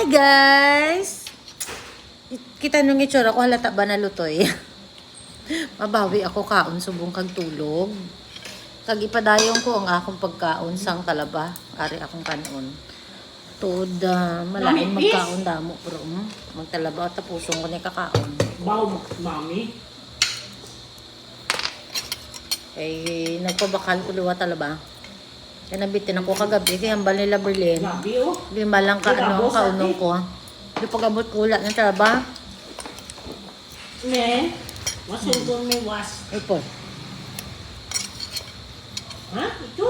Hi guys! Kita nung itsura ko halata ba nalutoy? Mabawi ako kaon subong kag tulog. Kag ipadayon ko ang akong pagkaon sang talaba. Ari akong kanon. Tuod uh, malain Mami, please. magkaon damo pero mm, magtalaba at tapusong ko ni kakaon. Bow, mami. Eh nagpabakal ko luwa talaba. Kaya nabitin ako kagabi kaya hambal nila Berlin. Grabe oh. Lima lang ka ano, kaunong ko. Di pag-abot ko wala ng talaba. Ne, masugong may was. Ito. Ha? Ito?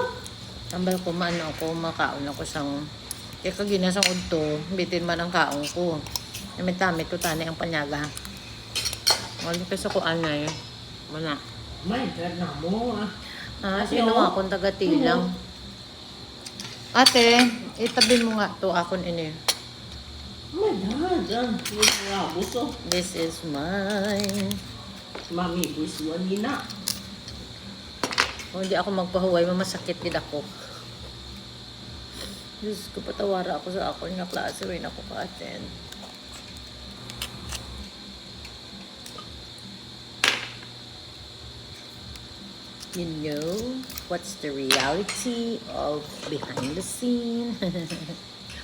Tambal ko maano ako, makaon ako sang kaya kag ginasang udto, bitin man ang kaon ko. Namit tamit to tani ang panyaga. Wala kasi ko anay. Wala. My God na mo ah. Ah, sino oh. nga akong taga tilang. Ate, itabi mo nga to akon ini. Oh my God. Oh. This is mine. Mami, buswan ni na. Kung hindi ako magpahuway, mamasakit din ako. Diyos ko, patawara ako sa ako na klase. Rin ako ka-attend. You know what's the reality of behind the scene?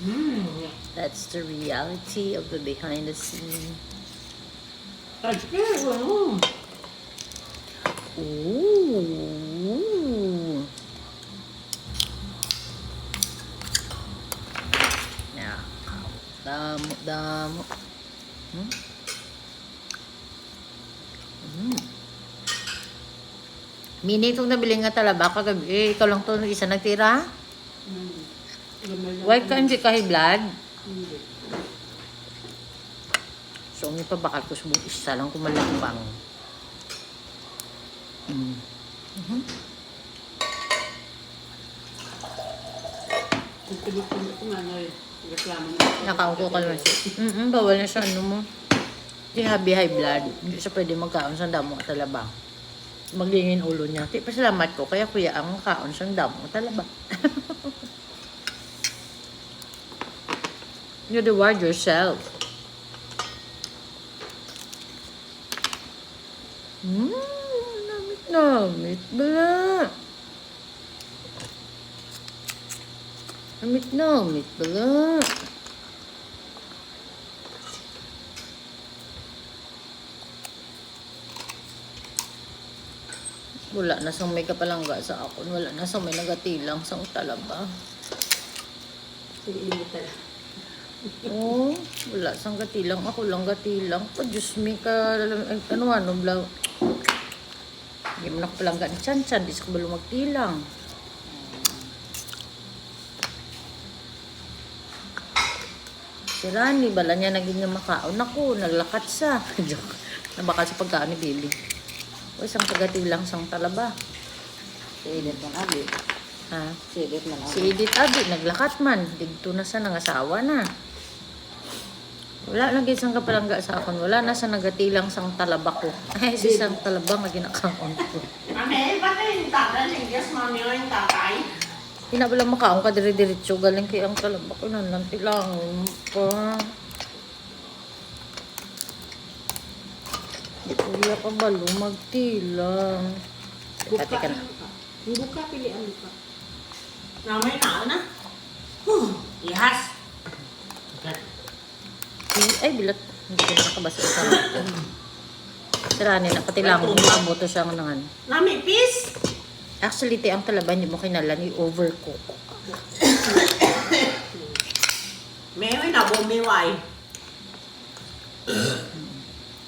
Hmm. That's the reality of the behind the scene. Kasi, ano? Ooh. Yeah. Damo, damo. Hmm? Hmm. Mini itong nabili nga talaba kagabi. Eh, ikaw lang to isa nagtira? Hmm. Why ka hindi ka blood? Hindi. So, may pabakal ko sa buong isa lang kumalambang. Mm. Ko reklamo mo. Nakauko ka naman siya. Mm bawal na siya, ano mo. Di habi high blood. Hindi siya pwede magkaon sa damo at talaba. Maglingin ulo niya. Di pasalamat ko, kaya kuya ang kaon sa damo talaba. you reward yourself. Mmm, namit namit. Bala. Namit namit. Bala. Wala na sang may kapalangga sa akon. Wala na sang may nagatilang sang talaba. Iinit talaga. Oo, wala sang gatilang. Ako lang gatilang. Pa, Diyos me ka, ay, ano ano, blaw. Hindi mo nakapalangga ni Chan Chan. Di sa kabalo magtilang. Si Rani, bala niya naging makaon. Naku, naglakat siya. Joke. Nabakal sa pagkaan ni Billy. O, isang tagatilang sang talaba. Si Edith man abi. Ha? Si Edith man Si Edith Abi, naglakat man. Digto na sa nangasawa na. Wala na gid sang kapalangga sa akon. Wala na sa nagatilang sang talaba ko. Ay, si sang talaba nga ginakaon ko. Mami, ba't yung tatay? Yes, mami, o yung tatay? Pinabala makaon ka dire-diretso. Galing kay ang talaba ko. Nanlanti lang pa. Kuya ka balo, magtilang. Ate ka na. Buka, pilihan buka. Namay na, na. Huh, Yes. Ay, bilat. Hindi ko na nakabasa sa ito. Tirani na, pati lang. Buto siya ng nangan. Nami, peace. Actually, ti ang talaban, hindi mo kinalan, i-overcook. May na bumiway.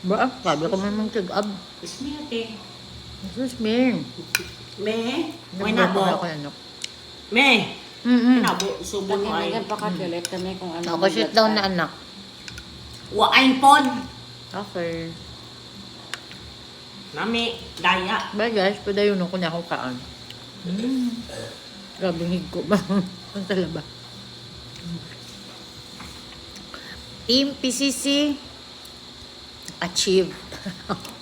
Ba, sabi ko man mong tig-ab. Ismete. Jesus, man. Me, may nabo. Ano. Me, Mm-mm. nabo. Subong ay. Pagkinigan pa ka kami kung ano. Ako, sit down na anak. Wain pod. Okay. Nami, daya. Bye guys, padayon ako na akong kaan. Mm. Grabe hig ko ba? Ang talaba. Team PCC, ativo.